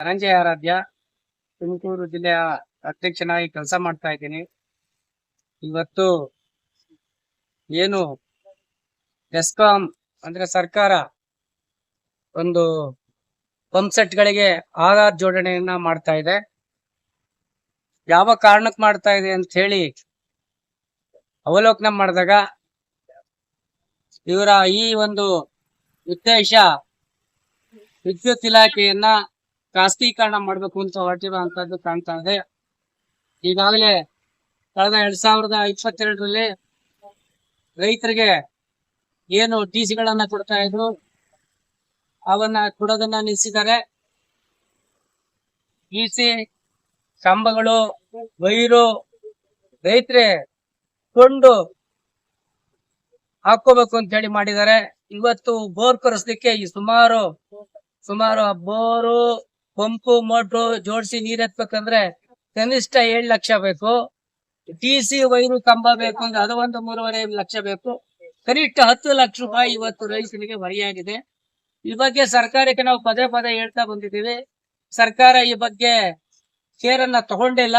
ಧನಂಜಯ ಆರಾಧ್ಯ, ತುಮಕೂರು ಜಿಲ್ಲೆಯ ಅಧ್ಯಕ್ಷನಾಗಿ ಕೆಲಸ ಮಾಡ್ತಾ ಇದ್ದೀನಿ. ಇವತ್ತು ಏನು ಡೆಸ್ಕಾಂ ಅಂದ್ರೆ ಸರ್ಕಾರ ಒಂದು ಪಂಪ್ ಸೆಟ್ಗಳಿಗೆ ಆಧಾರ್ ಜೋಡಣೆಯನ್ನ ಮಾಡ್ತಾ ಇದೆ. ಯಾವ ಕಾರಣಕ್ಕೆ ಮಾಡ್ತಾ ಇದೆ ಅಂತ ಹೇಳಿ ಅವಲೋಕನ ಮಾಡಿದಾಗ ಇವರ ಈ ಒಂದು ಉದ್ದೇಶ ವಿದ್ಯುತ್ ಇಲಾಖೆಯನ್ನ ಖಾಸಗೀಕರಣ ಮಾಡಬೇಕು ಅಂತ ಹೊರಟಿರುವಂತದ್ದು ಕಾಣ್ತಾ ಇದೆ. ಈಗಾಗಲೇ ಕಳೆದ ಎರಡ್ ಸಾವಿರದ ಇಪ್ಪತ್ತೆರಡರಲ್ಲಿ ರೈತರಿಗೆ ಏನು ಟಿ ಸಿಗಳನ್ನ ಕೊಡ್ತಾ ಇದ್ರು, ಅವನ್ನ ಕೊಡೋದನ್ನ ನಿಲ್ಲಿಸಿದ್ದಾರೆ. ಟಿ ಸಿ ಕಂಬಗಳು, ವೈರು ರೈತರೇ ಕೊಂಡು ಹಾಕೋಬೇಕು ಅಂತ ಹೇಳಿ ಮಾಡಿದ್ದಾರೆ. ಇವತ್ತು ಬೋರ್ ಕೊರೆಸ್ಲಿಕ್ಕೆ ಈ ಸುಮಾರು ಸುಮಾರು ಬೋರು ಪಂಪು, ಮೋಟ್ರು, ಜೋಡಿಸಿ ನೀರ್ ಎತ್ಬೇಕಂದ್ರೆ ಕನಿಷ್ಠ ಏಳು ಲಕ್ಷ ಬೇಕು. ಟಿ ಸಿ ವೈರು ಕಂಬ ಬೇಕು ಅಂದ್ರೆ ಅದು ಒಂದು ಮೂರುವರೆ ಲಕ್ಷ ಬೇಕು. ಕನಿಷ್ಠ ಹತ್ತು ಲಕ್ಷ ರೂಪಾಯಿ ಇವತ್ತು ರೈತರಿಗೆ ಹೊರೆಯಾಗಿದೆ. ಈ ಬಗ್ಗೆ ಸರ್ಕಾರಕ್ಕೆ ನಾವು ಪದೇ ಪದೇ ಹೇಳ್ತಾ ಬಂದಿದ್ದೀವಿ. ಸರ್ಕಾರ ಈ ಬಗ್ಗೆ ಕೇರನ್ನ ತಗೊಂಡಿಲ್ಲ.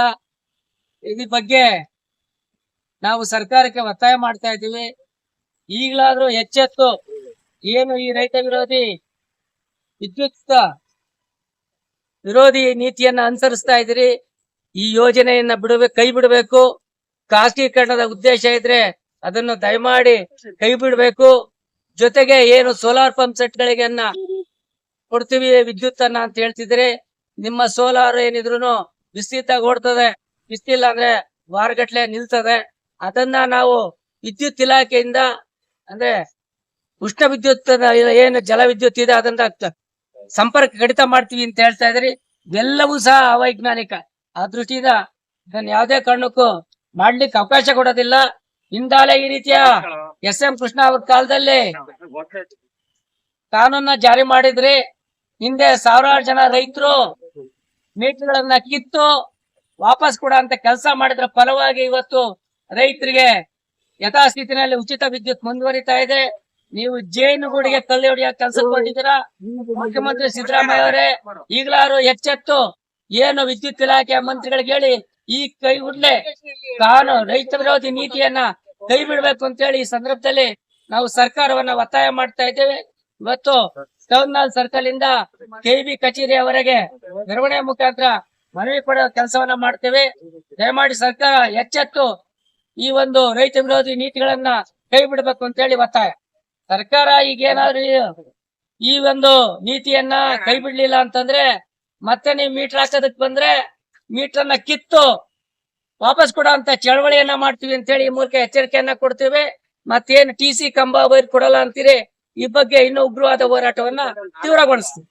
ಈ ಬಗ್ಗೆ ನಾವು ಸರ್ಕಾರಕ್ಕೆ ಒತ್ತಾಯ ಮಾಡ್ತಾ ಇದ್ದೀವಿ. ಈಗಲಾದ್ರೂ ಎಚ್ಚೆತ್ತು ಏನು ಈ ರೈತ ವಿರೋಧಿ ವಿದ್ಯುತ್ ವಿರೋಧಿ ನೀತಿಯನ್ನ ಅನುಸರಿಸ್ತಾ ಇದ್ದೀರಿ. ಈ ಯೋಜನೆಯನ್ನ ಬಿಡಬೇಕು ಕೈ ಬಿಡಬೇಕು. ಖಾಸಗೀಕರಣದ ಉದ್ದೇಶ ಇದ್ರೆ ಅದನ್ನು ದಯಮಾಡಿ ಕೈ ಬಿಡಬೇಕು. ಜೊತೆಗೆ ಏನು ಸೋಲಾರ್ ಪಂಪ್ ಸೆಟ್ ಗಳಿಗೆ ಕೊಡ್ತೀವಿ ವಿದ್ಯುತ್ ಅನ್ನ ಅಂತ ಹೇಳ್ತಿದ್ರೆ ನಿಮ್ಮ ಸೋಲಾರ್ ಏನಿದ್ರು ವಿಸ್ತೃತ ಓಡ್ತದೆ. ಬಿಸ್ತಿಲ್ಲ ಅಂದ್ರೆ ವಾರಗಟ್ಲೆ ನಿಲ್ತದೆ. ಅದನ್ನ ನಾವು ವಿದ್ಯುತ್ ಇಲಾಖೆಯಿಂದ ಅಂದ್ರೆ ಉಷ್ಣ ವಿದ್ಯುತ್ ಏನು ಜಲ ವಿದ್ಯುತ್ ಇದೆ ಅದನ್ನ ಸಂಪರ್ಕ ಕಡಿತ ಮಾಡ್ತೀವಿ ಅಂತ ಹೇಳ್ತಾ ಇದ್ರಿ. ಎಲ್ಲವೂ ಸಹ ಅವೈಜ್ಞಾನಿಕ. ಆ ದೃಷ್ಟಿಯಿಂದ ಇದನ್ನ ಯಾವುದೇ ಕಾರಣಕ್ಕೂ ಮಾಡ್ಲಿಕ್ಕೆ ಅವಕಾಶ ಕೊಡೋದಿಲ್ಲ. ಹಿಂದಾಲೆ ಈ ರೀತಿಯ ಎಸ್ ಎಂ ಕೃಷ್ಣ ಅವ್ರ ಕಾಲದಲ್ಲಿ ಕಾನೂನ ಜಾರಿ ಮಾಡಿದ್ರಿ ಹಿಂದೆ ಸಾವಿರಾರು ಜನ ರೈತರು ಮೀಟರ್ಗಳನ್ನ ಕಿತ್ತು ವಾಪಸ್ ಕೊಡ ಅಂತ ಕೆಲಸ ಮಾಡಿದ್ರ ಫಲವಾಗಿ ಇವತ್ತು ರೈತರಿಗೆ ಯಥಾಸ್ಥಿತಿನಲ್ಲಿ ಉಚಿತ ವಿದ್ಯುತ್ ಮುಂದುವರಿತಾ ಇದೆ. ನೀವು ಜೇನುಗೂಡಿಗೆ ಕಲ್ಲು ಹೊಡೆಯೋ ಕೆಲಸ ಕೊಟ್ಟಿದ್ದೀರಾ ಮುಖ್ಯಮಂತ್ರಿ ಸಿದ್ದರಾಮಯ್ಯ ಅವರೇ, ಈಗಲಾರು ಎಚ್ಚೆತ್ತು. ಏನು ವಿದ್ಯುತ್ ಇಲಾಖೆ ಮಂತ್ರಿಗಳಿಗೆ ಹೇಳಿ, ಈ ಕೈ ಉಡ್ಲೆ ತಾನು ರೈತ ವಿರೋಧಿ ನೀತಿಯನ್ನ ಕೈ ಬಿಡ್ಬೇಕು ಅಂತ ಹೇಳಿ ಈ ಸಂದರ್ಭದಲ್ಲಿ ನಾವು ಸರ್ಕಾರವನ್ನ ಒತ್ತಾಯ ಮಾಡ್ತಾ ಇದ್ದೇವೆ. ಇವತ್ತು ಟೌನ್ಹಾಲ್ ಸರ್ಕಲ್ ಇಂದ ಕೆಬಿ ಕಚೇರಿಯವರೆಗೆ ಮೆರವಣಿಗೆ ಮುಖಾಂತರ ಮನವಿ ಪಡೆಯುವ ಕೆಲಸವನ್ನ ಮಾಡ್ತೇವೆ. ದಯಮಾಡಿ ಸರ್ಕಾರ ಎಚ್ಚೆತ್ತು ಈ ಒಂದು ರೈತ ವಿರೋಧಿ ನೀತಿಗಳನ್ನ ಕೈ ಬಿಡಬೇಕು ಅಂತ ಹೇಳಿ ಒತ್ತಾಯ. ಸರ್ಕಾರ ಈಗ ಏನಾದ್ರು ಈ ಒಂದು ನೀತಿಯನ್ನ ಕೈ ಬಿಡ್ಲಿಲ್ಲ ಅಂತಂದ್ರೆ ಮತ್ತೆ ನೀವು ಮೀಟರ್ ಹಾಕೋದಕ್ ಬಂದ್ರೆ ಮೀಟರ್ ಅನ್ನ ಕಿತ್ತು ವಾಪಸ್ ಕೊಡೋ ಅಂತ ಚಳವಳಿಯನ್ನ ಮಾಡ್ತೀವಿ ಅಂತ ಹೇಳಿ ಈ ಮೂಲಕ ಎಚ್ಚರಿಕೆಯನ್ನ ಕೊಡ್ತೀವಿ. ಮತ್ತೇನು ಟಿ ಸಿ ಕಂಬ ವೈರ್ ಕೊಡಲ್ಲ ಅಂತೀರಿ ಈ ಬಗ್ಗೆ ಇನ್ನೂ ಉಗ್ರವಾದ ಹೋರಾಟವನ್ನ ತೀವ್ರಗೊಳಿಸ್ತೀವಿ.